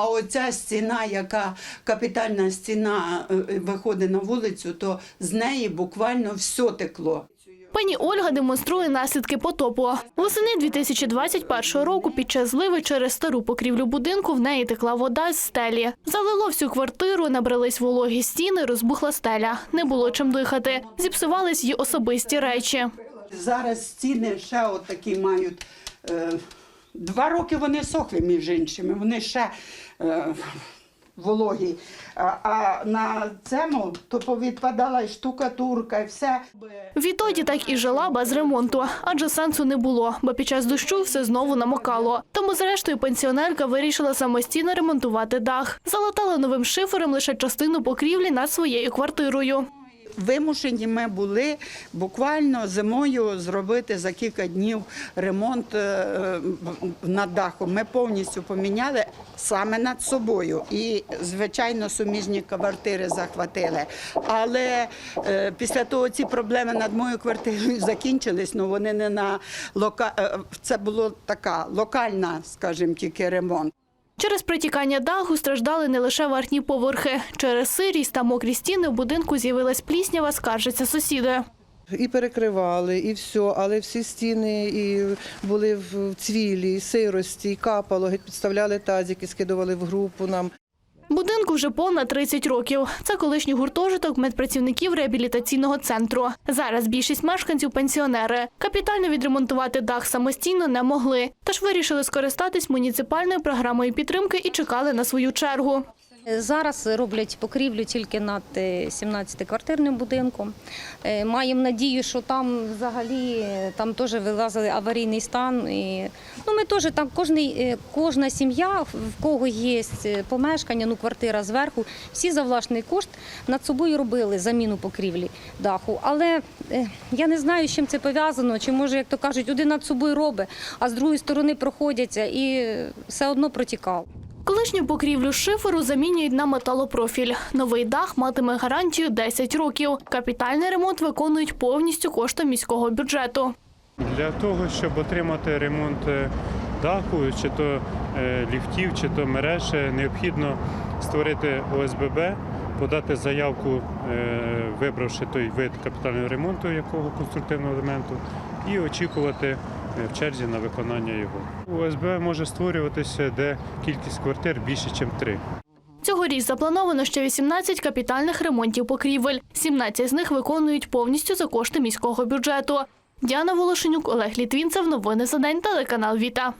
А оця стіна, яка капітальна стіна е, е, виходить на вулицю, то з неї буквально все текло. Пані Ольга демонструє наслідки потопу. Восени 2021 року під час зливи через стару покрівлю будинку в неї текла вода з стелі. Залило всю квартиру, набрались вологі стіни, розбухла стеля. Не було чим дихати. Зіпсувались її особисті речі. Зараз стіни ще от такі мають. Два роки вони сохли між іншими, вони ще е, вологі. А, а на цьому то повідпадала і штукатурка, і все. Відтоді так і жила без ремонту, адже сенсу не було, бо під час дощу все знову намокало. Тому, зрештою, пенсіонерка вирішила самостійно ремонтувати дах. Залатала новим шифером лише частину покрівлі над своєю квартирою. Вимушені ми були буквально зимою зробити за кілька днів ремонт е, над дахом. Ми повністю поміняли саме над собою. І, звичайно, суміжні квартири захватили. Але е, після того ці проблеми над моєю квартирою закінчились. Ну вони не на лока... е, це було така локальна, скажімо, тільки ремонт. Через притікання даху страждали не лише верхні поверхи. Через сирість та мокрі стіни в будинку з'явилась пліснява, скаржаться сусіди. І перекривали, і все, але всі стіни і були в цвілі, і сирості, і капало, геть підставляли тазики, скидували в групу нам. Вже понад 30 років. Це колишній гуртожиток медпрацівників реабілітаційного центру. Зараз більшість мешканців пенсіонери. Капітально відремонтувати дах самостійно не могли, тож вирішили скористатись муніципальною програмою підтримки і чекали на свою чергу. Зараз роблять покрівлю тільки над 17-квартирним будинком. Е, Маємо надію, що там взагалі е, там теж вилазили аварійний стан. І, ну, ми теж там кожний, е, кожна сім'я, в кого є е, помешкання, ну квартира зверху, всі за власний кошт над собою робили заміну покрівлі даху. Але е, я не знаю, з чим це пов'язано, чи може, як то кажуть, один над собою робить, а з другої сторони проходяться і е, все одно протікав. Колишню покрівлю шиферу замінюють на металопрофіль. Новий дах матиме гарантію 10 років. Капітальний ремонт виконують повністю коштом міського бюджету. Для того, щоб отримати ремонт е, даху, чи то е, ліфтів, чи то мереж, необхідно створити ОСББ, подати заявку, е, вибравши той вид капітального ремонту, якого конструктивного елементу, і очікувати е, в черзі на виконання його. ОСББ може створюватися, де кількість квартир більше, ніж три. Цьогоріч заплановано ще 18 капітальних ремонтів покрівель. 17 з них виконують повністю за кошти міського бюджету. Діана Волошенюк, Олег Літвінцев. Новини за день. Телеканал Віта.